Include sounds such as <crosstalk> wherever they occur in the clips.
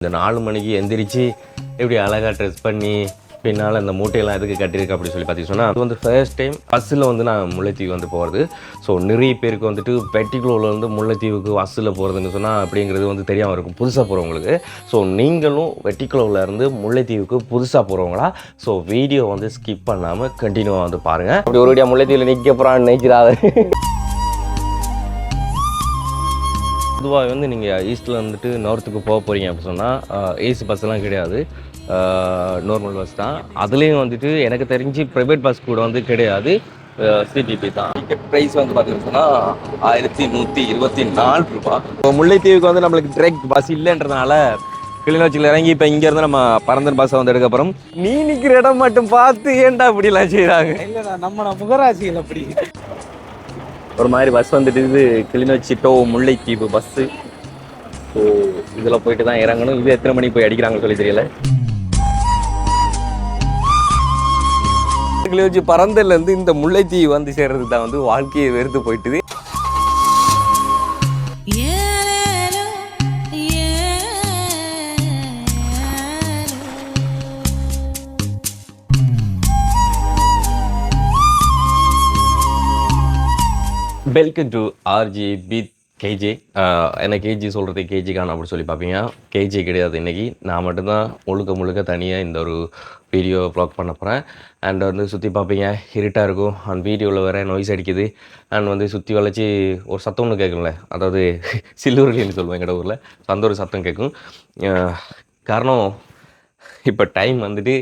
இந்த நாலு மணிக்கு எந்திரிச்சு எப்படி அழகாக ட்ரெஸ் பண்ணி பின்னால் அந்த மூட்டையெல்லாம் எதுக்கு கட்டியிருக்கு அப்படின்னு சொல்லி பார்த்தீங்கன்னா சொன்னால் அது வந்து ஃபர்ஸ்ட் டைம் பஸ்ஸில் வந்து நான் முல்லைத்தீவு வந்து போகிறது ஸோ நிறைய பேருக்கு வந்துட்டு பெட்டிக்குளோவில் முல்லைத்தீவுக்கு பஸ்ஸில் போகிறதுன்னு சொன்னால் அப்படிங்கிறது வந்து தெரியாமல் இருக்கும் புதுசாக போகிறவங்களுக்கு ஸோ நீங்களும் வெட்டிக்குளோவில் இருந்து முல்லைத்தீவுக்கு புதுசாக போகிறவங்களா ஸோ வீடியோ வந்து ஸ்கிப் பண்ணாமல் கண்டினியூவாக வந்து பாருங்கள் அப்படி ஒரு முல்லைத்தீவில் நிற்க போகிறான்னு நினைக்கிறாரு <laughs> பொதுவாக வந்து நீங்கள் ஈஸ்ட்டில் வந்துட்டு நார்த்துக்கு போக போகிறீங்க அப்படி சொன்னால் ஏசி பஸ்ஸெல்லாம் கிடையாது. நார்மல் பஸ் தான். அதுலேயும் வந்துட்டு எனக்கு தெரிஞ்சு ப்ரைவேட் பஸ் கூட வந்து கிடையாது. சிடிபி தான். டிக்கெட் ப்ரைஸ் வந்து பார்த்தீங்கன்னா ஆயிரத்தி நூற்றி இருபத்தி நாலு ரூபா. இப்போ முல்லைத்தீவுக்கு வந்து நம்மளுக்கு டிரெக்ட் பஸ் இல்லைன்றதுனால கிளிநொச்சியில் இறங்கி இப்போ இங்கேருந்து நம்ம பரந்தன் பஸ்ஸை வந்து எடுக்க போகிறோம் நீ நிற்கிற இடம் மட்டும் பார்த்து ஏன்டா அப்படிலாம் செய்கிறாங்க இல்லடா நம்ம முகராசிகள் அப்படி. ஒரு மாதிரி பஸ் வந்துட்டு இது Kilinochchi to Mullaitivu bus so இதில் போயிட்டு தான் இறங்கணும். இது எத்தனை மணிக்கு போய் அடிக்கிறாங்கன்னு சொல்லி தெரியல. கிளிநொச்சி பரந்தல்லேருந்து இந்த முல்லைத்தீவு வந்து சேர்றது தான் வந்து வாழ்க்கையை வெறுத்து போயிட்டுது. வெல்கம் டு ஆர்ஜி பித் கேஜே என்ன கேஜி சொல்கிறது கேஜி காணும் அப்படின்னு சொல்லி பார்ப்பீங்க. கேஜி கிடையாது இன்றைக்கி நான் மட்டும்தான் முழுக்க முழுக்க தனியாக இந்த ஒரு வீடியோ ப்ளாக் பண்ண போகிறேன் அண்ட் வந்து சுற்றி பார்ப்பீங்க இருட்டாக இருக்கும். அண்ட் வீடியோவில் வேறு நோய்ஸ் அடிக்குது. அண்ட் வந்து சுற்றி வளைச்சி ஒரு சத்தம் ஒன்று கேட்கும்ல. அதாவது <laughs> சில்லுருளின்னு சொல்லுவேன் எங்கட ஊரில். ஸோ அந்த ஒரு சத்தம் கேட்கும். காரணம் இப்போ டைம் வந்துட்டு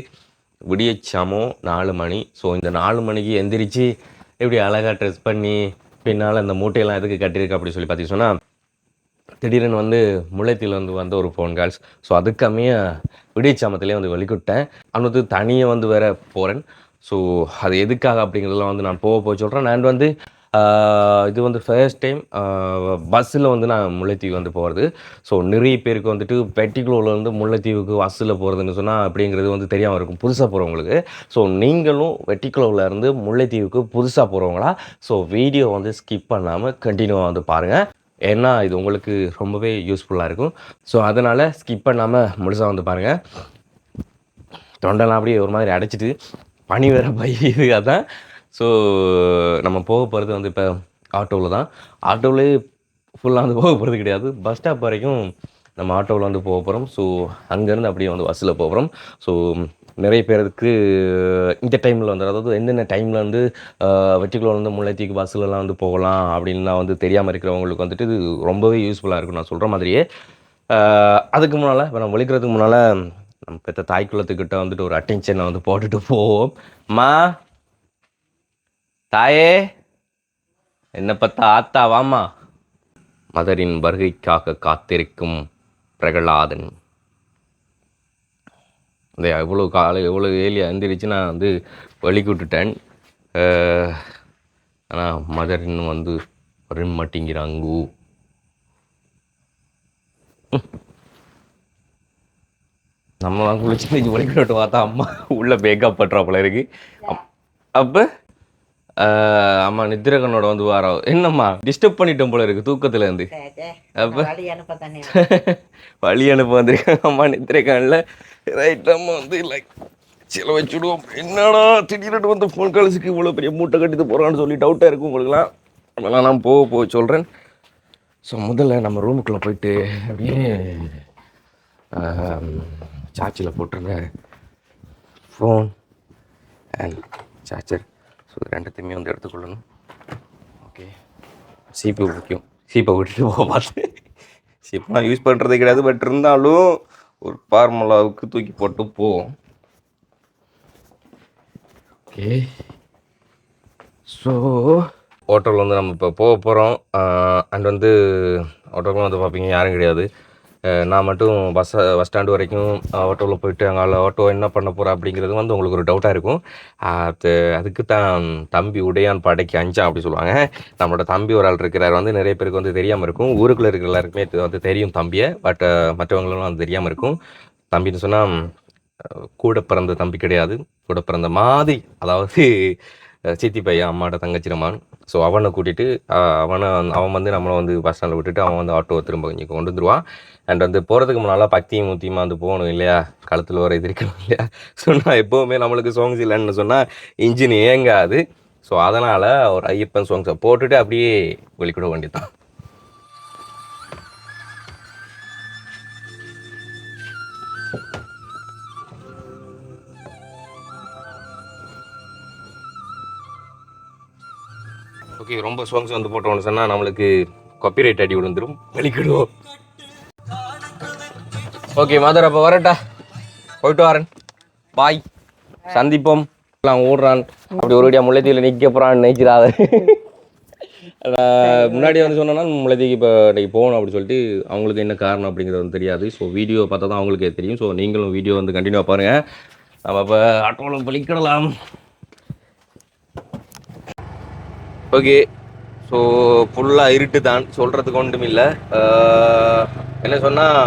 விடியச்சாமோ நாலு மணி. ஸோ இந்த நாலு மணிக்கு எந்திரிச்சு எப்படி அழகாக ட்ரெஸ் பண்ணி பின்னால் அந்த மூட்டையெல்லாம் எதுக்கு கட்டியிருக்கு அப்படி சொல்லி பார்த்தீங்கன்னா சொன்னால் திடீர்னு வந்து முல்லைத்தீவில் வந்து வந்த ஒரு ஃபோன் கால்ஸ் ஸோ அதுக்கம்மைய விடியச்சாமத்திலே வந்து வெளிக்கிட்டேன். அன்னது தனியாக வந்து வேற போகிறேன் ஸோ அது எதுக்காக அப்படிங்கிறதெல்லாம் வந்து நான் போக போய் சொல்கிறேன் அண்ட் வந்து இது வந்து ஃபர்ஸ்ட் டைம் பஸ்ஸில் வந்து நான் முல்லைத்தீவு வந்து போகிறது ஸோ நிறைய பேருக்கு வந்துட்டு பெட்டிக்குளோவில் முல்லைத்தீவுக்கு பஸ்ஸில் போகிறதுன்னு சொன்னால் அப்படிங்கிறது வந்து தெரியாமல் இருக்கும். புதுசாக போகிறவங்களுக்கு ஸோ நீங்களும் வெட்டிக்குளோவில் இருந்து முல்லைத்தீவுக்கு புதுசாக போகிறவங்களா ஸோ வீடியோ வந்து ஸ்கிப் பண்ணாமல் கண்டினியூவாக வந்து பாருங்கள் ஏன்னா இது உங்களுக்கு ரொம்பவே யூஸ்ஃபுல்லாக இருக்கும். ஸோ அதனால் ஸ்கிப் பண்ணாமல் முழுசாக வந்து பாருங்கள் தொண்டெல்லாம் அப்படியே ஒரு மாதிரி அடைச்சிட்டு பனி வேற பையுது அதான் ஸோ நம்ம போக போகிறது வந்து இப்போ ஆட்டோவில் தான். ஆட்டோவிலே ஃபுல்லாக வந்து போக போகிறது கிடையாது. பஸ் ஸ்டாப் வரைக்கும் நம்ம ஆட்டோவில் வந்து போக போகிறோம் ஸோ அங்கேருந்து அப்படியே வந்து பஸ்ஸில் போகிறோம் ஸோ நிறைய பேருக்கு இந்த டைமில் வந்து அதாவது எந்தெந்த டைமில் வந்து வெற்றிக்குள்ள வந்து முல்லைத்தீக்கு பஸ்ஸிலலாம் வந்து போகலாம் அப்படின்லாம் வந்து தெரியாமல் இருக்கிறவங்களுக்கு வந்துட்டு இது ரொம்பவே யூஸ்ஃபுல்லாக இருக்கும். நான் சொல்கிற மாதிரியே. அதுக்கு முன்னால் இப்போ நம்ம ஒழிக்கிறதுக்கு முன்னால் நம்ம பெற்ற தாய் குளத்துக்கிட்ட வந்துட்டு ஒரு அட்டென்ஷனை வந்து போட்டுட்டு போவோம். மா தாயே என்ன பார்த்தா ஆத்தா வாமா மதரின் வருகைக்காக காத்திருக்கும் பிரகலாதன். இந்த எவ்வளோ காலை எவ்வளோ ஏலியா எந்திரிச்சு நான் வந்து வலிக்கு விட்டுட்டேன் ஆனால் மதர் இன்னும் வந்து வர மாட்டேங்கிறாங்கூ நம்ம தான் குளிச்சு நீங்க வலிக்கிட்டு பார்த்தா அம்மா உள்ள பேக்கப் பண்றா போல இருக்கு. அப்- அப்ப? ஆஹ், அம்மா நித்திரகனோட வந்து வாரம் என்னம்மா டிஸ்டர்ப் பண்ணிட்டோம் போல இருக்கு தூக்கத்துல இருந்து அப்ப வழி <laughs> அனுப்ப வந்திருக்காங்க அம்மா நித்திரகான்ல ரைட் அம்மா வந்து லைக் சில வச்சுடுவோம். என்னடா திடீர்னு வந்து ஃபோன் கால்ஸுக்கு இவ்வளோ பெரிய மூட்டை கட்டிட்டு போகிறான்னு சொல்லி டவுட்டாக இருக்கும் உங்களுக்குலாம் அதெல்லாம் நான் போக போக சொல்கிறேன் ஸோ முதல்ல நம்ம ரூமுக்குள்ளே போயிட்டு அப்படியே சார்ஜில் போட்டுருங்க ஃபோன் அண்ட் சார்ஜர் இது ரெண்டுத்தையுமே வந்து எடுத்துக்கொள்ளணும். ஓகே சீப்பு முக்கியம். சீப்பை விட்டுட்டு போக பார்த்து சீப்பெலாம் யூஸ் பண்ணுறதே கிடையாது பட் இருந்தாலும் ஒரு ஃபார்முலாவுக்கு தூக்கி போட்டு போவோம் ஓகே ஸோ ஹோட்டலில் வந்து நம்ம இப்போ போக போகிறோம் அண்ட் வந்து ஹோட்டலில் வந்து பார்ப்பீங்க யாரும் கிடையாது. நான் மட்டும் பஸ் பஸ் ஸ்டாண்டு வரைக்கும் ஆட்டோவில் போயிட்டு அங்கே ஆட்டோ என்ன பண்ண போகிறா அப்படிங்கிறது வந்து உங்களுக்கு ஒரு டவுட்டாக இருக்கும். அது அதுக்கு தான் தம்பி உடையான் படைக்கு அஞ்சா அப்படி சொல்லுவாங்க. நம்மளோட தம்பி ஒரு ஆள் இருக்கிறார். வந்து நிறைய பேருக்கு வந்து தெரியாமல் இருக்கும். ஊருக்குள்ளே இருக்கிற எல்லாருக்குமே வந்து தெரியும் தம்பியை. பட் மற்றவங்களும் வந்து தெரியாமல் இருக்கும். தம்பின்னு சொன்னால் கூட பிறந்த தம்பி கிடையாது. கூட பிறந்த மாதிரி அதாவது சித்தி பையன் அம்மாவோட தங்கச்சிரமான் ஸோ அவனை கூட்டிகிட்டு அவனை அவன் வந்து நம்மளை வந்து பஸ் ஸ்டாண்டில் விட்டுட்டு அவன் வந்து ஆட்டோவை திரும்ப இங்கே கொண்டு வந்துருவான் அண்ட் வந்து போகிறதுக்கு முன்னால் பக்தியும் முத்தியுமா வந்து போகணும் இல்லையா? கழுத்தில் வர இது இருக்கணும் இல்லையா? சொன்னால் எப்போவுமே நம்மளுக்கு சாங்ஸ் இல்லைன்னு சொன்னால் இன்ஜின் இயங்காது ஸோ அதனால் ஒரு ஐயப்பன் சாங்ஸை போட்டுட்டு அப்படியே வெளிக்கிட வேண்டியதான் ஓகே ரொம்ப சாங்ஸ் வந்து போட்டோம்னு சொன்னால் நம்மளுக்கு காப்பிரைட் அடி விழுந்துடும் வெளிக்கிடுவோம் ஓகே மாதர் அப்போ வரட்டா. போயிட்டு வரேன். பாய் சந்திப்போம். எல்லாம் ஓடுறான். அப்படி ஒரு முல்லைத்தீவில் நிற்க போகிறான்னு நினைக்கிறாத. முன்னாடி வந்து சொன்னேன்னா முல்லைத்தீக்கு இப்போ இன்றைக்கி போகணும் அப்படின்னு சொல்லிட்டு அவங்களுக்கு என்ன காரணம் அப்படிங்கிறது வந்து தெரியாது. ஸோ வீடியோ பார்த்தா தான் அவங்களுக்கே தெரியும். ஸோ நீங்களும் வீடியோ வந்து கண்டினியூவாக பாருங்கள் நம்ம இப்போ ஆட்டோவில் பலிக்கிடலாம் ஓகே. ஸோ ஃபுல்லாக இருட்டு தான் சொல்கிறதுக்கு ஒன்றும் இல்லை. என்ன சொன்னால்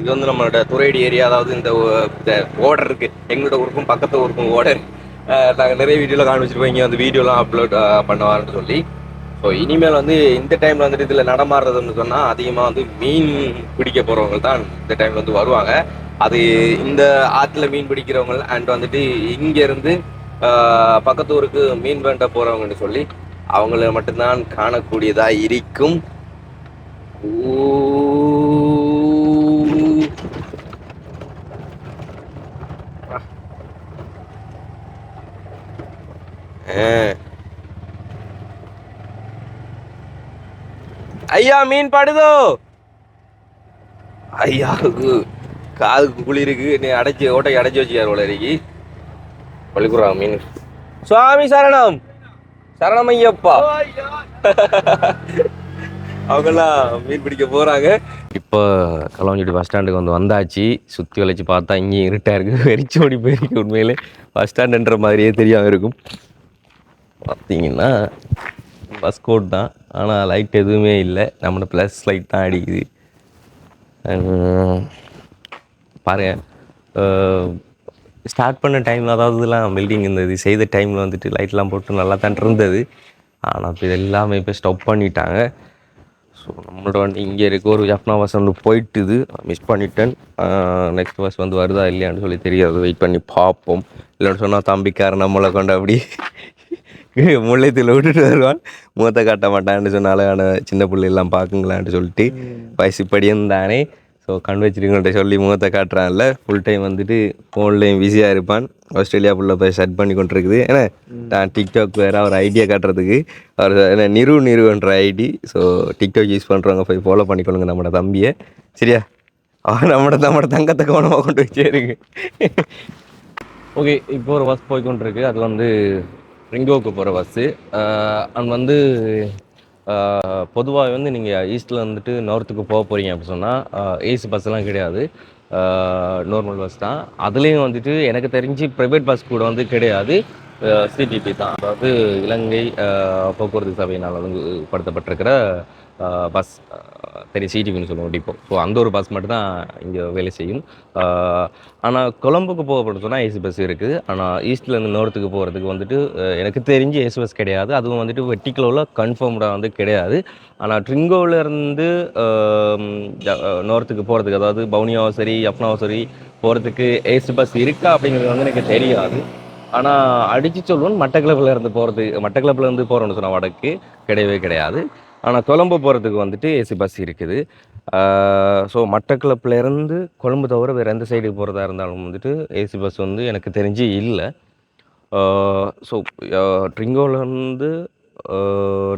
இது வந்து நம்மளோட துறையடி ஏரியா அதாவது இந்த ஓடர் இருக்குது எங்களோட ஊருக்கும் பக்கத்து ஊருக்கும் ஓடர். நாங்கள் நிறைய வீடியோவில் காமிச்சிருக்கோம் இங்கே வந்து வீடியோலாம் அப்லோட் பண்ணுவாருன்னு சொல்லி. ஸோ இனிமேல் வந்து இந்த டைமில் வந்துட்டு இதில் நடமாடுறதுன்னு சொன்னால் அதிகமாக வந்து மீன் பிடிக்க போகிறவங்க தான் இந்த டைமில் வந்து வருவாங்க. அது இந்த ஆற்றுல மீன் பிடிக்கிறவங்க அண்ட் வந்துட்டு இங்கேருந்து பக்கத்து ஊருக்கு மீன் வேண்ட போகிறவங்கன்னு சொல்லி அவங்கள மட்டும்தான் காணக்கூடியதா இருக்கும். ஐயா மீன் பாடுதோ? ஐயாவுக்கு காதுக்கு குளிருக்கு நீ அடைச்சி ஓட்டை அடைச்சி வச்சுக்கார் போல இருக்கு. பள்ளிக்குறா மீன். சுவாமி சரணம். சரணமையப்பா. அவங்கெல்லாம் மீன் பிடிக்க போகிறாங்க இப்போ களவஞ்சிட்டு பஸ் ஸ்டாண்டுக்கு வந்து வந்தாச்சு. சுற்றி வளைச்சி பார்த்தா இங்கேயும் இருட்டாக இருக்குது வெறிச்சு ஓடி போயிருக்கு உண்மையிலே. பஸ் ஸ்டாண்டுன்ற மாதிரியே தெரியாமல் இருக்கும். பார்த்தீங்கன்னா பஸ் கோட் தான். ஆனால் லைட் எதுவுமே இல்லை. நம்மளோட ப்ளஸ் லைட் தான் அடிக்குது. பாருங்கள் ஸ்டார்ட் பண்ண டைமில் அதாவதுலாம் பில்டிங் இருந்தது செய்த டைமில் வந்துட்டு லைட்லாம் போட்டு நல்லா தான் இருந்தது. ஆனால் இப்போ இது எல்லாமே இப்போ ஸ்டாப் பண்ணிட்டாங்க. ஸோ நம்மளோட வண்டி இங்கே இருக்க. ஒரு ஜப்னா பஸ் வந்து போயிட்டுது. மிஸ் பண்ணிட்டேன். நெக்ஸ்ட் பஸ் வந்து வருதா இல்லையான்னு சொல்லி தெரியாது. வெயிட் பண்ணி பார்ப்போம். இல்லைன்னு சொன்னால் தம்பிக்காரன் நம்மளை கொண்டு அப்படி முல்லைத்தில் விட்டுட்டு வருவான். முகத்தை காட்ட மாட்டான்னு சொன்னால ஆனால் சின்ன பிள்ளையெல்லாம் பார்க்குங்களான்னு சொல்லிட்டு. வயசு படியும் தானே ஸோ கண் வச்சிருக்கோன்ட்ட சொல்லி முகத்தை காட்டுறான்ல. ஃபுல் டைம் வந்துட்டு ஃபோன்லேயும் பிஸியாக இருப்பான். ஆஸ்திரேலியா ஃபுல்லாக போய் செட் பண்ணி கொண்டிருக்குது. ஏன்னா நான் டிக்டாக் வேறு அவர் ஐடியா காட்டுறதுக்கு. அவர் என்ன? நிறு நிறுவன்ற ஐடி ஸோ டிக்டாக் யூஸ் பண்ணுறவங்க போய் ஃபாலோ பண்ணிக்கொள்ளுங்க நம்மளோட தம்பியை. சரியா? அவன் நம்மளோட நம்மளோட தங்கத்தை கவனமாக கொண்டு வச்சே இருக்கு. ஓகே இப்போ ஒரு பஸ் போய்க்கொண்டிருக்கு அது வந்து ரிங்கோவுக்கு போகிற பஸ்ஸு அண்ட் வந்து பொதுவாக வந்து நீங்கள் ஈஸ்ட்டில் வந்துட்டு நார்த்துக்கு போக போகிறீங்க அப்படி சொன்னால் ஏசி பஸ்ஸெல்லாம் கிடையாது. நார்மல் பஸ் தான். அதுலேயும் வந்துட்டு எனக்கு தெரிஞ்சு ப்ரைவேட் பஸ் கூட வந்து கிடையாது. சிபிபி தான். அதாவது இலங்கை போக்குவரத்து சபையினால் வந்து படுத்தப்பட்டிருக்கிற பஸ் பெரிய சிடிபின்னு சொல்லுவோம் டிப்போ. ஸோ அந்த ஒரு பஸ் மட்டும்தான் இங்கே வேலை செய்யும். ஆனால் கொழம்புக்கு போகப்பட்டு சொன்னால் ஏசி பஸ் இருக்குது ஆனால் ஈஸ்ட்லேருந்து நோர்த்துக்கு போகிறதுக்கு வந்துட்டு எனக்கு தெரிஞ்சு ஏசி பஸ் கிடையாது. அதுவும் வந்துட்டு வெட்டிக்குளோவில் கன்ஃபார்ம்டாக வந்து கிடையாது. ஆனால் ட்ரிங்கோவிலேருந்து நோர்த்துக்கு போகிறதுக்கு அதாவது பவுனியாவும் சரி யப்னாவோ சரி போகிறதுக்கு ஏசி பஸ் இருக்கா அப்படிங்கிறது வந்து எனக்கு தெரியாது. ஆனால் அடித்து சொல்லுவோம் மட்டக்கிளப்பில் இருந்து போகிறது மட்டக்கிளப்பில் இருந்து போகிறோன்னு சொன்னால் வடக்கு. கிடையவே கிடையாது. ஆனால் கொழம்பு போகிறதுக்கு வந்துட்டு ஏசி பஸ் இருக்குது. ஸோ மட்டக்கிளப்புலேருந்து கொழம்பு தவிர வேறு எந்த சைடு போகிறதா இருந்தாலும் வந்துட்டு ஏசி பஸ் வந்து எனக்கு தெரிஞ்சு இல்லை. ஸோ ட்ரிங்கோலேருந்து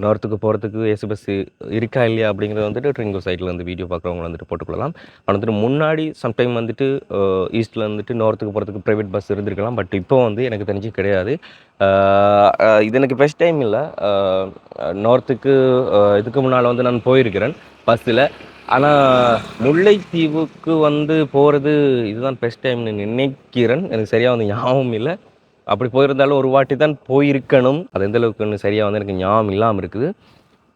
நார்த்துக்கு போகிறதுக்கு ஏசி பஸ் இருக்கா இல்லையா அப்படிங்கிறது வந்துட்டு ட்ரிங்கோ சைட்டில் வந்து வீடியோ பார்க்குறவங்க வந்துட்டு போட்டுக்கொள்ளலாம் ஆனால் வந்துட்டு முன்னாடி சம்டைம் வந்துட்டு ஈஸ்ட்டில் வந்துட்டு நார்த்துக்கு போகிறதுக்கு ப்ரைவேட் பஸ் இருந்திருக்கலாம். பட் இப்போ வந்து எனக்கு தெரிஞ்சு கிடையாது. இது எனக்கு ஃபஸ்ட் டைம் இல்லை. நார்த்துக்கு இதுக்கு முன்னால் வந்து நான் போயிருக்கிறேன் பஸ்ஸில் ஆனால் முல்லைத்தீவுக்கு வந்து போகிறது இதுதான் ஃபஸ்ட் டைம்னு நினைக்கிறேன். எனக்கு சரியாக வந்து ஞாபகம் இல்லை. அப்படி போயிருந்தாலும் ஒரு வாட்டி தான் போயிருக்கணும். அது எந்தளவுக்குன்னு சரியாக வந்து எனக்கு ஞாபகம் இல்லாமல் இருக்குது.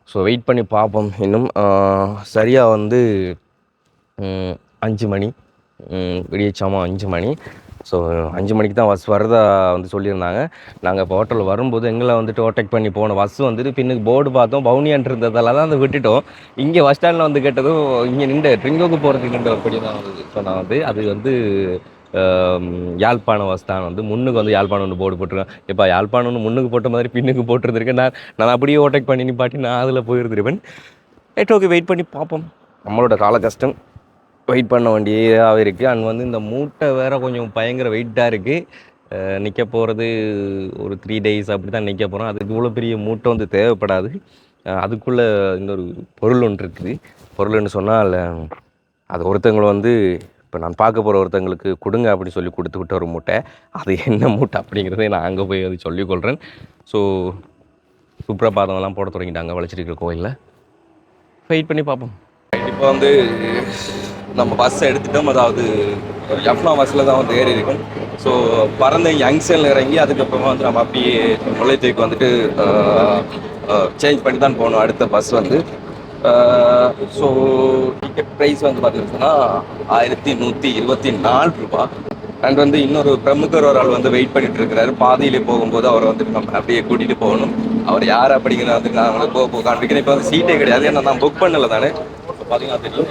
ஸோ வெயிட் பண்ணி பார்ப்போம். இன்னும் சரியாக வந்து அஞ்சு மணி. ம், விடியச்சாமா அஞ்சு மணி. ஸோ அஞ்சு மணிக்கு தான் பஸ் வரதா வந்து சொல்லியிருந்தாங்க. நாங்கள் இப்போ ஹோட்டலில் வரும்போது எங்களை வந்துட்டு ஓவர்டேக் பண்ணி போன பஸ் வந்துட்டு பின்னுக்கு போர்டு பார்த்தோம். பவுனியான் இருந்ததால தான் அதை விட்டுட்டோம். இங்கே பஸ் ஸ்டாண்டில் வந்து கேட்டதும் இங்கே நின்று ட்ரிங்கோக்கு போகிறதுக்கு நின்று அப்படி தான் வந்து சொன்னாங்க. வந்து அது வந்து யாழ்ப்பாணம் வஸ்தான் வந்து முன்னுக்கு வந்து யாழ்ப்பாணம் ஒன்று போர்டு போட்டிருக்கேன். இப்போ யாழ்ப்பாணம் ஒன்று முன்னுக்கு போட்ட மாதிரி பின்னுக்கு போட்டிருந்திருக்கேன் நான் நான் அப்படியே ஓட்டேக் பண்ணி நிப்பாட்டி நான் அதில் போயிருந்திருப்பேன். ரைட் ஓகே வெயிட் பண்ணி பார்ப்போம். நம்மளோட கால கஷ்டம். வெயிட் பண்ண வேண்டியதாக இருக்குது அண்ட் வந்து இந்த மூட்டை வேறு கொஞ்சம் பயங்கர வெயிட்டாக இருக்குது நிற்க போகிறது ஒரு த்ரீ டேஸ் அப்படி தான் நிற்க போகிறோம் அதுக்கு இவ்வளோ பெரிய மூட்டை வந்து தேவைப்படாது. அதுக்குள்ளே இன்னொரு பொருள் ஒன்று இருக்குது. பொருள்னு சொன்னால் அது ஒருத்தவங்களை வந்து இப்போ நான் பார்க்க போகிற ஒருத்தங்களுக்கு கொடுங்க அப்படின்னு சொல்லி கொடுத்துக்கிட்ட ஒரு மூட்டை அது என்ன மூட்டை அப்படிங்கிறதை நான் அங்கே போய் அது சொல்லிக்கொள்கிறேன் ஸோ சுப்ரபாதம்லாம் போட தொடங்கிட்டாங்க வளைச்சிருக்கிற கோயிலில். வெயிட் பண்ணி பார்ப்போம். இப்போ வந்து நம்ம பஸ்ஸை எடுத்துட்டோம். அதாவது எஃப்னா பஸ்ஸில் தான் வந்து ஏறி இருக்கும். ஸோ பறந்த யங்ஷனில் இறங்கி அதுக்கப்புறமா வந்து நம்ம அப்படியே முல்லைத்தீவுக்கு வந்துட்டு சேஞ்ச் பண்ணி தான் போகணும். அடுத்த பஸ் வந்து. ஸோ டிக்கெட் ப்ரைஸ் வந்து பார்த்தீங்கன்னா ஆயிரத்தி நூற்றி இருபத்தி நாலு ரூபாய் அண்ட் வந்து இன்னொரு பிரமுகர் ஒரு ஆள் வந்து வெயிட் பண்ணிட்டு இருக்கிறாரு. பாதியிலே போகும்போது அவரை வந்துட்டு நம்ம அப்படியே கூட்டிகிட்டு போகணும். அவர் யார் அப்படிங்கிறத வந்து நான் போக போக காண்பிக்கிறேன். இப்போ வந்து சீட்டே கிடையாது. ஏன்னா நான் புக் பண்ணல தானே. பார்த்தீங்கன்னா தெரியும்.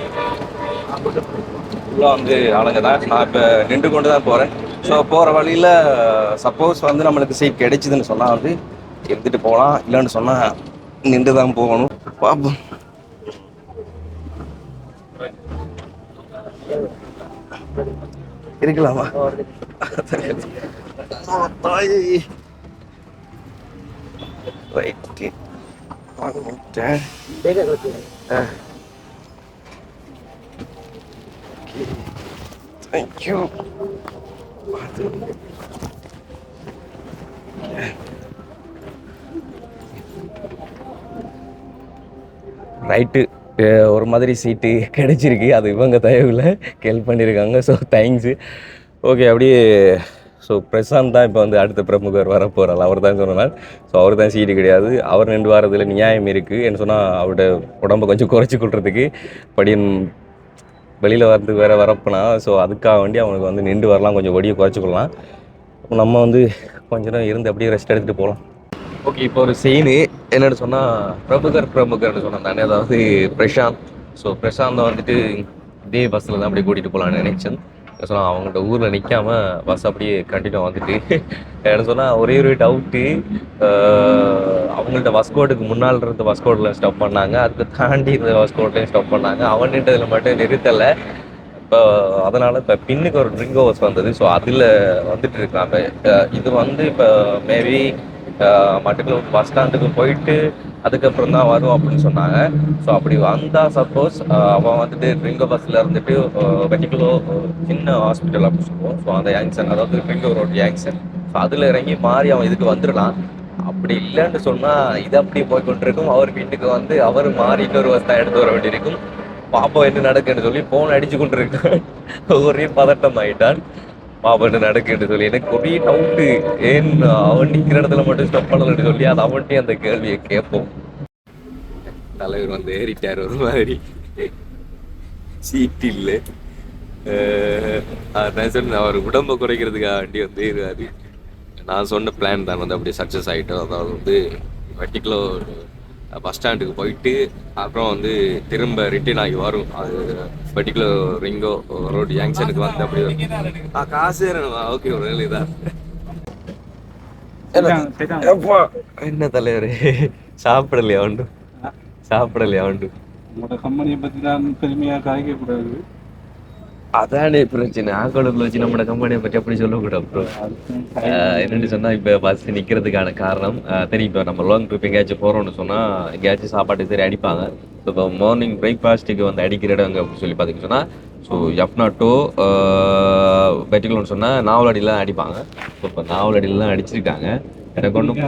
ஃபுல்லாக வந்து ஆளுங்க தான். நான் இப்போ நின்று கொண்டு தான் போகிறேன் ஸோ போகிற வழியில் சப்போஸ் வந்து நம்மளுக்கு சீட் கிடைச்சிதுன்னு சொன்னால் வந்து எடுத்துகிட்டு போகலாம். இல்லைன்னு சொன்னால் நின்று தான் போகணும். பார்ப்போம். இருக்கலாமா ரைட்டு வந்துட்டேன் தேங்க்யூ ரைட்டு ஒரு மாதிரி சீட்டு கிடைச்சிருக்கு. அது இவங்க தயவில் ஹெல்ப் பண்ணியிருக்காங்க ஸோ தேங்க்ஸு ஓகே அப்படியே ஸோ பிரசாந்த் தான் இப்போ வந்து அடுத்த பிரமுகர் வரப்போகிறார் அவர் தான் சொன்னால் ஸோ அவர் தான் சீட்டு கிடையாது. அவர் நின்று வரதில் நியாயம் இருக்குது என்ன சொன்னால் அவரோட உடம்பை கொஞ்சம் குறைச்சி கொள்றதுக்கு படியும் வெளியில் வந்து வேறு வரப்போனா ஸோ அதுக்காக வேண்டி அவனுக்கு வந்து நின்று வரலாம். கொஞ்சம் ஒடியை குறைச்சிக்கொள்ளலாம் நம்ம வந்து கொஞ்ச நேரம் இருந்து அப்படியே ரெஸ்ட் எடுத்துகிட்டு போகலாம் ஓகே இப்போ ஒரு செயின் என்னென்னு சொன்னால் பிரமுகர் பிரமுகர்னு சொன்னேன் தானே அதாவது பிரசாந்த். ஸோ பிரசாந்தை வந்துட்டு இதே பஸ்ஸில் தான் அப்படியே கூட்டிகிட்டு போகலான்னு நினைச்சேன். சொன்னால் அவங்கள்ட்ட ஊரில் நிற்காம பஸ் அப்படியே கண்டினியூ வந்துட்டு என்ன சொன்னால் ஒரே ஒரு டவுட்டு அவங்கள்ட்ட வஸ்கோட்டுக்கு முன்னால் இருந்த வஸ்கோட்டில் ஸ்டாப் பண்ணாங்க. அதுக்கு தாண்டி இருந்த வஸ்கோட்லேயும் ஸ்டாப் பண்ணாங்க. அவன்கிட்டதில் மட்டும் நிறுத்தலை. இப்போ அதனால் இப்போ பின்னுக்கு ஒரு ட்ரிங்க் ஓவர்ஸ் வந்தது. ஸோ அதில் வந்துட்டு இருக்காங்க. இது வந்து இப்போ மேபி மட்டும் பஸ் ஸ்டாண்டுக்கு போயிட்டு அதுக்கப்புறம் தான் வரும் அப்படின்னு சொன்னாங்க. ஸோ அப்படி வந்தால் சப்போஸ் அவன் வந்துட்டு ட்ரிங்கோ பஸ்ஸில் இருந்துட்டு வெட்டிக்குலோ சின்ன ஹாஸ்பிட்டல் அப்படின்னு சொல்லுவோம். ஸோ அந்த யாங்சன் அதாவது ரிங்கோ ரோட் யாங்சன் ஸோ அதில் இறங்கி மாறி அவன் இதுக்கு வந்துடலாம். அப்படி இல்லைன்னு சொன்னால் இது அப்படி போய் கொண்டிருக்கும் அவர் வீட்டுக்கு வந்து அவர் மாறி இன்னொரு பஸ் தான் எடுத்து வர வேண்டியிருக்கும் பாப்பா என்ன நடக்குன்னு சொல்லி போன் அடிச்சு கொண்டிருக்கான். ஒரே பதட்டம் ஆயிட்டான். பாப்போம் நடக்குன்னு சொல்லி எனக்கு ஒரே டவுட்டு ஏன் அவன் நிக்கிற இடத்துல மட்டும் ஸ்டப் பண்ணலன்னு சொல்லி அது அவன்கிட்டயும் அந்த கேள்வியை கேட்போம். தலைவர் வந்து ஏறிட்டார் ஒரு மாதிரி. சீட் இல்லை. நான் சொன்னேன் அவர் உடம்பை குறைக்கிறதுக்காக வண்டி வந்து இருக்காது நான் சொன்ன பிளான் தான் வந்து அப்படியே சக்ஸஸ் ஆகிட்டோம் அதாவது வந்து வெட்டிக்குலோ பஸ் ஸ்டாண்டுக்கு போயிட்டு அப்புறம் வந்து திரும்ப ரிட்டர்ன் ஆகி வரும். அது வெட்டிக்குலோ ரிங்கோ ரோடு ஜங்ஷனுக்கு வந்து அப்படி வரும். ஆ காசு ஓகே ஒரு வேலை தான். எப்பா, என்ன தலைவர்? சாப்பிடலையா உண்டு? சாப்பிடலையா உண்டு? உங்களோட கம்பெனியை பத்தி தான் பெருமையா கதைக்க கூடாது அதானே பிரச்சனை. ஆக்கோடுக்குள்ள வச்சு நம்மளோட கம்பெனியை பற்றி அப்படி சொல்லக்கூடாது ப்ரோ என்னென்னு சொன்னால் இப்போ பஸ் நிற்கிறதுக்கான காரணம் தெரியும். இப்போ நம்ம லாங் ட்ரிப் எங்கேயாச்சும் போகிறோம்னு சொன்னால் எங்கேயாச்சும் சாப்பாட்டு சரி அடிப்பாங்க. ஸோ இப்போ மார்னிங் பிரேக்ஃபாஸ்ட்டுக்கு வந்து அடிக்கிற இடம் அப்படின்னு சொல்லி பார்த்தீங்கன்னு சொன்னால் ஸோ எஃப்னா டூ வெட்டிக்கலன்னு சொன்னால் நாவலடிலாம் அடிப்பாங்க. ஸோ இப்போ நாவலடிலாம் அடிச்சிருக்காங்க. எனக்கு ஒன்றும்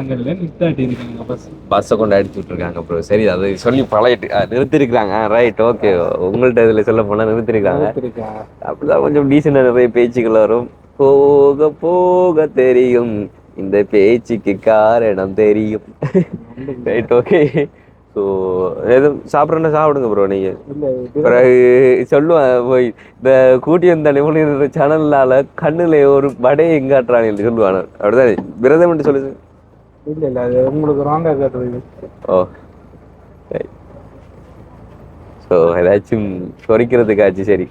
பஸ்ஸை கொண்டு அடிச்சு விட்ருக்காங்க ப்ரோ சரி அது சொல்லி பழகிட்டு ஆ, நிறுத்திருக்காங்க ரைட் ஓகே உங்கள்கிட்ட இதில் சொல்ல போனால் நிறுத்திருக்காங்க. அப்படிதான் கொஞ்சம் டீசெண்டாக நிறைய பேச்சுகள் வரும். போக போக தெரியும். இந்த பேச்சுக்கு காரணம் தெரியும். ரைட் ஓகே ஸோ எதுவும் சாப்பிட்றேன்னா சாப்பிடுங்க ப்ரோ நீங்கள் பிறகு சொல்லுவேன் போய் இந்த கூட்டி வந்த நிபுணர் சேனல்லால கண்ணுல ஒரு வடையை எங்காட்டுறாங்க சொல்லுவாங்க அப்படிதானே? விரதம் என்று சொல்லுது. இல்ல இல்ல அது உங்களுக்கு ராங்கா காட்டுறது ஓ ஸோ ஏதாச்சும் கொறிக்கிறதுக்காச்சும் சரி.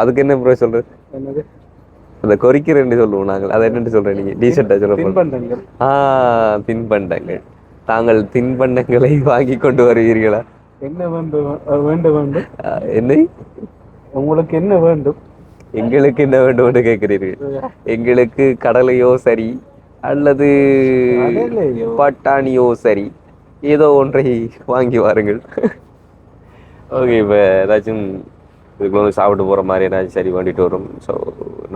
அதுக்கு என்ன ப்ரோ சொல்றது? என்னது? அந்த கொறிக்கிறேன்னு சொல்லுவோம் நாங்கள். அதை என்னன்னு சொல்றேன் நீங்க டீசெண்டாக சொல்ல. தின்பண்டங்கள். ஆ தின்பண்டங்கள். தாங்கள் தின்பண்டங்களை <laughs> வாங்கி கொண்டு வருவீர்களா? என்ன வேண்டும் வேண்ட வேண்டும் என்னை? உங்களுக்கு என்ன வேண்டும்? எங்களுக்கு என்ன வேண்டும் என்று கேட்கிறீர்கள். எங்களுக்கு கடலையோ சரி அல்லது? பட்டாணியோ சரி ஏதோ ஒன்றை வாங்கி வாருங்கள். ஓகே இப்போ ஏதாச்சும் இதுக்கு வந்து சாப்பிட்டு போகிற மாதிரி ஏதாச்சும் சரி வேண்டிட்டு வரும். ஸோ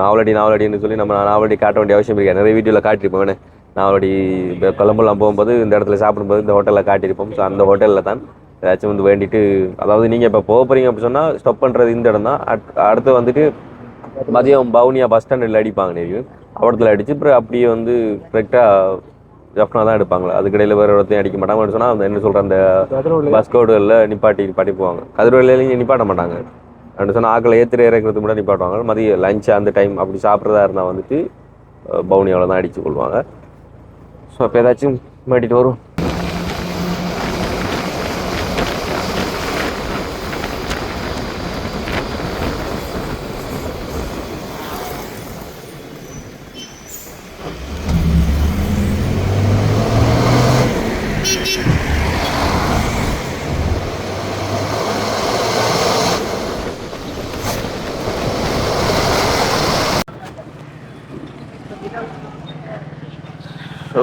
நாவலடி நாவலடின்னு சொல்லி நம்ம நாவலடி காட்ட வேண்டிய அவசியம் இருக்கு? நிறைய வீடியோவில் காட்டியிருப்போம் வேணே. நாவலடி இப்போ கொழம்புலாம் போகும்போது இந்த இடத்துல சாப்பிடும்போது இந்த ஹோட்டலில் காட்டியிருப்போம். ஸோ அந்த ஹோட்டலில் தான் ஏதாச்சும் வந்து வேண்டிட்டு அதாவது நீங்கள் இப்போ போக போகிறீங்க அப்படி சொன்னால் ஸ்டாப் பண்ணுறது இந்த இடம் தான். அடுத்து வந்துட்டு மதியம் பவுனியா பஸ் ஸ்டாண்டில் அடிப்பாங்க நிறைய அவடத்தில் அடிச்சு அப்புறம் அப்படியே வந்து கரெக்டாக ஜப்னா தான் எடுப்பாங்களா? அதுக்கிடையில் வேறு இடத்தையும் அடிக்க மாட்டாங்க. சொன்னால் அந்த என்ன சொல்கிற அந்த பஸ் கோடுகளில் நிப்பாட்டி நிப்பாட்டி போவாங்க. கதிரவலையிலையும் நிப்பாட்ட மாட்டாங்க. ரெண்டு சொன்னால் ஆக்களை ஏற்றுற இறக்குறதுக்கு முன்னாடி நிப்பாட்டுவாங்க. மதிய லஞ்ச் அந்த டைம் அப்படி சாப்பிட்றதா இருந்தால் வந்துட்டு பவுனியாவில் தான் அடித்து கொள்வாங்க. ஸோ அப்போ ஏதாச்சும் மாட்டிட்டு வரும் ஸோ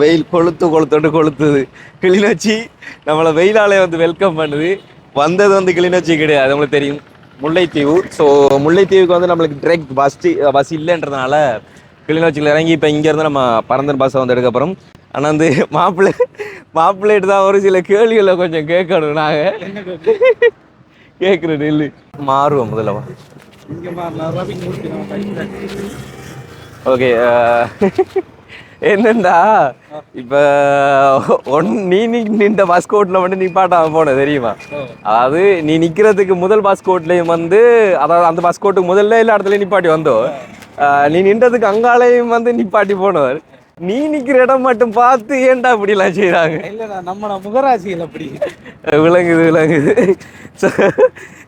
வெயில் கொளுத்து கொளுத்தோண்டு கொளுத்துது. கிளிநொச்சி நம்மளை வெயிலாலே வந்து வெல்கம் பண்ணுது. வந்தது வந்து கிளிநொச்சி கிடையாது உங்களுக்கு தெரியும். முல்லைத்தீவு. ஸோ முல்லைத்தீவுக்கு வந்து நம்மளுக்கு டிரெக்ட் பஸ் பஸ் இல்லைன்றதுனால கிளிநொச்சியில் இறங்கி இப்போ இங்கேருந்து நம்ம பரந்தன் பஸ்ஸை வந்து எடுக்க போகிறோம் ஆனால் வந்து மாப்பிள்ளை மாப்பிள்ளைட்டு தான் ஒரு சில கேள்விகளை கொஞ்சம் கேட்கணும் நாங்கள் கேட்குறது இல்லை மாறுவோம் முதல்ல ஓகே என்னண்டா? இப்ப ஒன் நீ நீ- நின்ற பஸ் கோட்ல வந்து நிப்பாட்டாம போன தெரியுமா? அதாவது நீ நிக்கிறதுக்கு முதல் பஸ் கோட்லயும் வந்து அதாவது அந்த பஸ் கோட்டுக்கு முதல்ல எல்லா இடத்துலயும் நிப்பாட்டி வந்தோம் நீ நின்றதுக்கு அங்காலையும் வந்து நிப்பாட்டி போனவர். நீ நிக்கிற இடம் மட்டும் பார்த்து ஏன்டா இப்படிலாம் செய்றாங்க? இல்ல நம்ம முகராசிகள் அப்படி. விளங்குது விளங்குது.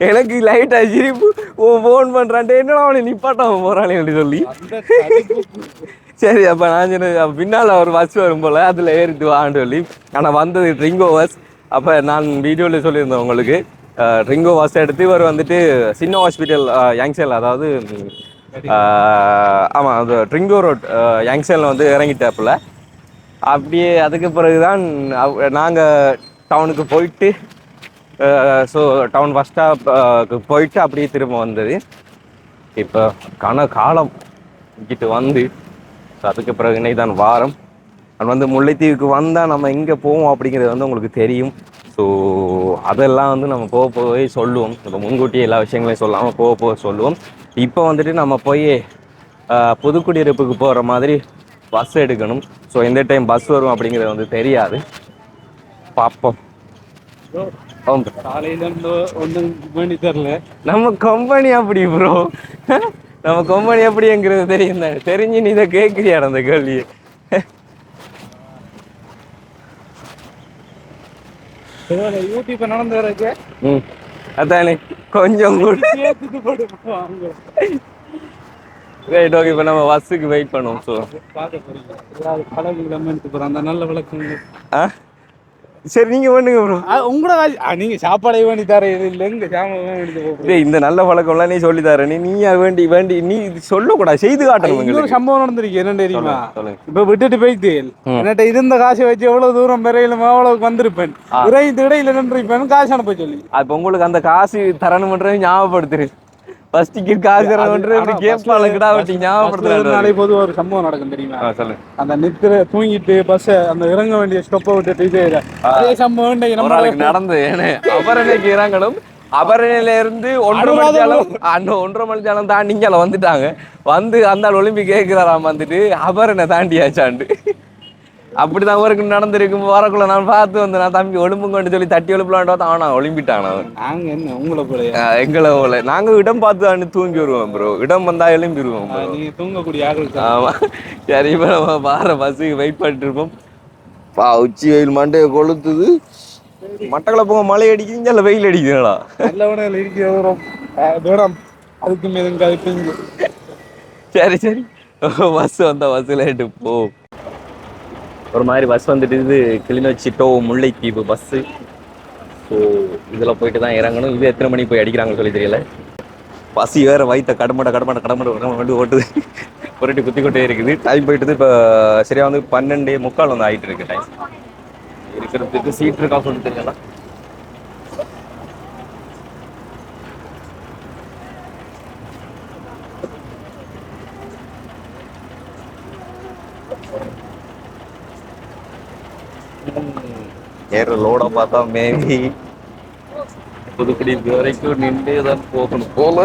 எனக்கு லைட்டா சிரிப்பு. ஓ ஃபோன் பண்றான்ட்டு என்னடா அவனை நிப்பாட்டாம போறானே அப்படி சொல்லி சரி அப்போ நான் சொன்ன பின்னால் ஒரு பஸ் வரும் போல் அதில் ஏறிட்டு வான்னு சொல்லி. ஆனால் வந்தது ட்ரிங்கோ பஸ் அப்போ நான் வீடியோவில் சொல்லியிருந்தேன் உங்களுக்கு. ட்ரிங்கோ பஸ் எடுத்து இவர் வந்துட்டு சின்ன ஹாஸ்பிட்டல் யங்சேல் அதாவது ஆமாம் அது ட்ரிங்கோ ரோட் யங்சேலில் வந்து இறங்கிட்டாப்புல. அப்படியே அதுக்கு பிறகு தான் நாங்கள் டவுனுக்கு போயிட்டு ஸோ டவுன் பஸ் ஸ்டாப்புக்கு போயிட்டு அப்படியே திரும்ப வந்தது. இப்போ கன காலம் இங்கிட்டு வந்து ஸோ அதுக்கு பிறகு இன்னைக்கு தான் வாரம். அது வந்து முல்லைத்தீவுக்கு வந்தால் நம்ம எங்கே போவோம் அப்படிங்கிறது வந்து உங்களுக்கு தெரியும். ஸோ அதெல்லாம் வந்து நம்ம போக போய் சொல்லுவோம். இப்போ முன்கூட்டியே எல்லா விஷயங்களையும் சொல்லாமல் போக போக சொல்லுவோம். இப்போ வந்துட்டு நம்ம போய் புதுக்குடியிருப்புக்கு போகிற மாதிரி பஸ் எடுக்கணும். ஸோ எந்த டைம் பஸ் வரும் அப்படிங்கிறது வந்து தெரியாது. பார்ப்போம். காலையில ஒன்றும் தரல நம்ம கம்பெனி அப்படி ப்ரோ நம்ம கம்பெனி அப்படிங்கிறது தெரியும் தானே தெரிஞ்சு நீ இதை கேட்குறியா அந்த கேள்வியை யூடியூப் நடந்து வரக்கு ம். அதானே கொஞ்சம் கூட. ரைட் ஓகே இப்போ நம்ம பஸ்ஸுக்கு வெயிட் பண்ணுவோம் ஸோ பழகு நல்ல விளக்கங்கள். ஆ? சரி நீங்கள் பண்ணுங்க ப்ரோ உங்களோட காசு நீங்க சாப்பாடை வேண்டி தர இது இல்லை எங்க சாமான் இந்த நல்ல பழக்கம்லாம் நீ சொல்லி தர. நீ நீயா வேண்டி வேண்டி நீ இது சொல்லக்கூடாது செய்து காட்டணும் இன்னொரு சம்பவம் நடந்திருக்கு. என்ன தெரியுமா? இப்ப விட்டுட்டு போயிட்டு என்கிட்ட இருந்த காசை வச்சு எவ்வளவு தூரம் வரையிலும் அவ்வளவுக்கு வந்திருப்பேன். இறைந்து இடையில நின்றிருப்பேன் காசு அனுப்ப சொல்லி. அப்போ உங்களுக்கு அந்த காசு தரணும்ன்றது ஞாபகப்படுத்துரு. ஃபர்ஸ்ட் டிக்கெட் காசு தரணும்ன்றது இப்படி கேட்பாளுக்குடா வட்டி பஸ்ல ஞாபகப்படுத்துறாரு நாளை பொது ஒரு சம்பவம் நடக்கும் தெரியுமா? ஆ சொல்லுங்க அந்த நிக்கிற தூங்கிட்டு பஸ் அந்த இறங்க வேண்டிய ஸ்டொப்பை விட்டுட்டு இது அதே சம்பவம் இன்னைக்கு ஒரு ஆளுக்கு நடந்து ஏன்னா அபரணைக்கு இறங்கணும் அபரணையில இருந்து ஒன்றரை மணிச்சாலம் அந்த ஒன்றரை மணிச்சாலம் தாண்டி இங்கால வந்துட்டாங்க. வந்து அந்த ஆள் ஒலிம்பி கேட்கிறாராம் வந்துட்டு அபரணை தாண்டியாச்சாண்டு அப்படிதான் ஒருக்கு நடந்திருக்கும். வரக்குள்ள நான் பார்த்து வந்து நான் தம்பி ஒழும்பு கொண்டு சொல்லி தட்டி எழுப்பலான்டா அவனா ஒளிம்பிட்டான் அவன். நாங்க என்ன உங்களை ஆஹ் எங்களை போல. நாங்க இடம் பார்த்து தான் தூங்கி வருவோம் ப்ரோ இடம் வந்தா எழும்பிடுவோம் நீங்க தூங்கக்கூடிய தான். ஆமா. சரி இப்போ நம்ம வார பஸ்ஸுக்கு வெயிட் பண்ணிட்டு இருப்போம். பா உச்சி வெயில் மண்டையை கொளுத்துது. மட்டக்களை போக மழை அடிக்குது இல்லை வெயில் அடிக்குதுங்களா? நல்ல உணவில் இருக்கிற அதுக்கு மேலும் சரி சரி. பஸ் வந்தா பஸ்ஸில் போ. ஒரு மாதிரி பஸ் வந்துட்டு இது Kilinochchi to Mullaitivu bus so இதில் போயிட்டு தான் இறங்கணும். இது எத்தனை மணிக்கு போய் அடிக்கிறாங்கன்னு சொல்லி தெரியல. பசி வேறு வயிற்ற கடமட கடமட கடமட கடமட ஓட்டுது. புரட்டி குத்தி கொண்டே இருக்குது. டைம் போயிட்டு இப்போ சரியாக வந்து பன்னெண்டே முக்கால் வந்து ஆகிட்டு இருக்கு டைம் இருக்கிறதுக்கு சீட் இருக்கா சொல்லி தெரியல. ஏற லோட பார்த்தா மேபி புதுக்குடி வரைக்கும் நின்று தான் போகணும். போல.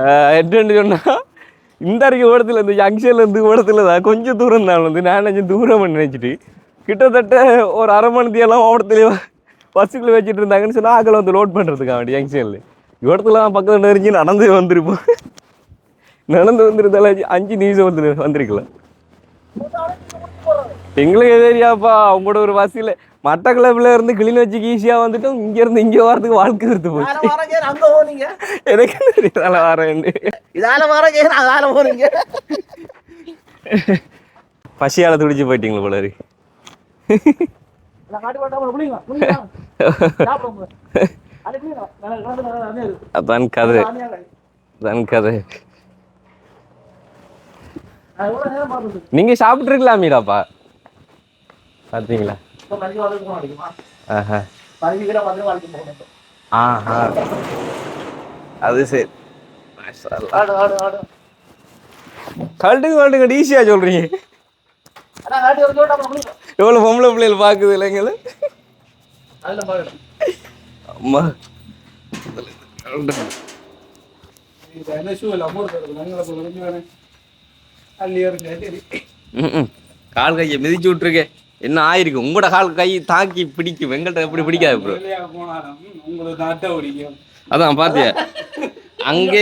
ஆஹ் சொன்னா இந்த அறிக்கை ஓடத்தில் இந்த ஜங்ஷன்ல இருந்து ஓடத்தில் தான் கொஞ்சம் தூரம் தான் வந்து நான் கொஞ்சம் தூரம் நினைச்சிட்டு கிட்டத்தட்ட ஒரு அரை மணி எல்லாம் ஓடத்துலேயே பஸ்ஸுக்குள்ள வச்சுட்டு இருந்தாங்கன்னு சொன்னா ஆக்களை வந்து லோட் பண்றதுக்காக வேண்டிய ஜங்ஷனில் இடத்துல பக்கத்தில் நெறிஞ்சு நடந்து வந்திருப்போம். நடந்து வந்திருந்தாலும் அஞ்சு நிமிஷம் வந்து வந்திருக்கலாம் எங்களுக்கு தெரியாப்பா அவங்களோட ஒரு வசதியில் மட்டக்களப்பில் இருந்து கிளிநொச்சிக்கு ஈஸியாக வந்துட்டோம் இங்க இருந்து இங்கே வரதுக்கு வாழ்க்கை எடுத்து போச்சு. அங்க போனீங்க எனக்கு தெரியல வரேன் இதால வரேன் அதால போனீங்க பசியால துடிச்சு போயிட்டீங்களா போல இருக்கு. அதான் கதை. அதான் கதை. நீங்க சாப்பிட்டு இருக்கலாமீடாப்பா பார்த்தீங்களா ஆஹா. ஆஹா. அது சரி. கல்ட்டுங்க கல்ட்டுங்க ஈஸியாக புளிங்க எவ்வளோ பொம்பளை பிள்ளைகள் பார்க்குது இல்லைங்களா அம்மா. கால் கையை மிதிச்சு விட்டுருக்கேன். என்ன ஆயிருக்கு? உங்களோட கால் கை தாக்கி பிடிக்கும். எங்கள்கிட்ட எப்படி பிடிக்காது ப்ரோ அதான் பாத்தியா? <laughs> அங்கே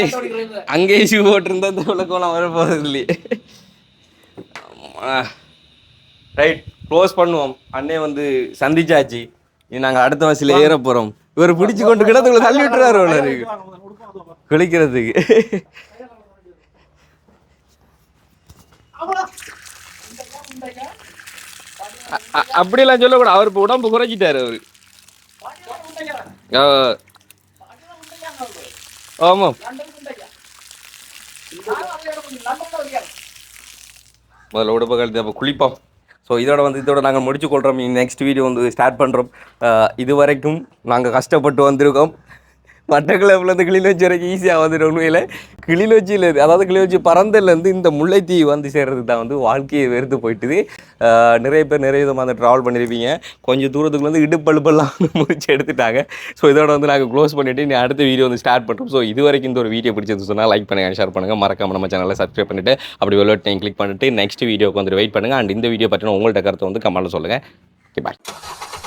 அங்கே ஷூ போட்டிருந்தா இந்த விளக்கம்லாம் வரப்போகிறது இல்லையே ரைட் க்ளோஸ் பண்ணுவோம். அண்ணே வந்து சந்திச்சாச்சு. இனி நாங்கள் அடுத்த வயசுல ஏற போகிறோம் இவர் பிடிச்சு கொண்டு கிடத்துக்குள்ள தள்ளி விட்டுறாரு இருக்கு. குளிக்கிறதுக்கு. அ- அப்படியெல்லாம் சொல்லக்கூடாது. அவர் இப்போ உடம்பு குறைச்சிட்டாரு அவரு. ஆமாம் முதல்ல உடம்பு கழுத்து அப்போ குளிப்போம். ஸோ இதோட வந்து இதோட நாங்கள் முடிச்சு கொள்கிறோம் நெக்ஸ்ட் வீடியோ வந்து ஸ்டார்ட் பண்ணுறோம் இது வரைக்கும் நாங்கள் கஷ்டப்பட்டு வந்திருக்கோம். மட்டக்கிழப்புலேருந்து கிளிநொச்சி வரைக்கும் ஈஸியாக வந்துடும் உண்மையில். கிளிநொச்சியில் அதாவது கிளிநொச்சி பறந்தலேருந்து இந்த முல்லைத்தீவு வந்து சேர்றதுக்கு தான் வந்து வாழ்க்கையை வெறுத்து போயிட்டுது. நிறைய பேர் நிறைய விதமாக வந்து ட்ராவல் பண்ணியிருப்பீங்க கொஞ்சம் தூரத்துக்கு வந்து முடிச்சு எடுத்துட்டாங்க. ஸோ இதோட வந்து நாங்கள் க்ளோஸ் பண்ணிவிட்டு நீ அடுத்த வீடியோ வந்து ஸ்டார்ட் பண்ணுறோம் ஸோ இது வரைக்கும் இந்த ஒரு வீடியோ பிடிச்சது சொன்னால் லைக் பண்ணுங்கள் ஷேர் பண்ணுங்கள் மறக்காமல் நம்ம சேனலை சப்ஸ்கிரைப் பண்ணிவிட்டு அப்படி வெள்ளோட் டைம் கிளிக் பண்ணிட்டு நெக்ஸ்ட் வீடியோக்கு வந்து வெயிட் பண்ணுங்கள் அண்ட் இந்த வீடியோ பற்றின உங்கள்கிட்ட கருத்தை வந்து கமெண்ட்டில் சொல்லுங்கள் ஓகே பாய்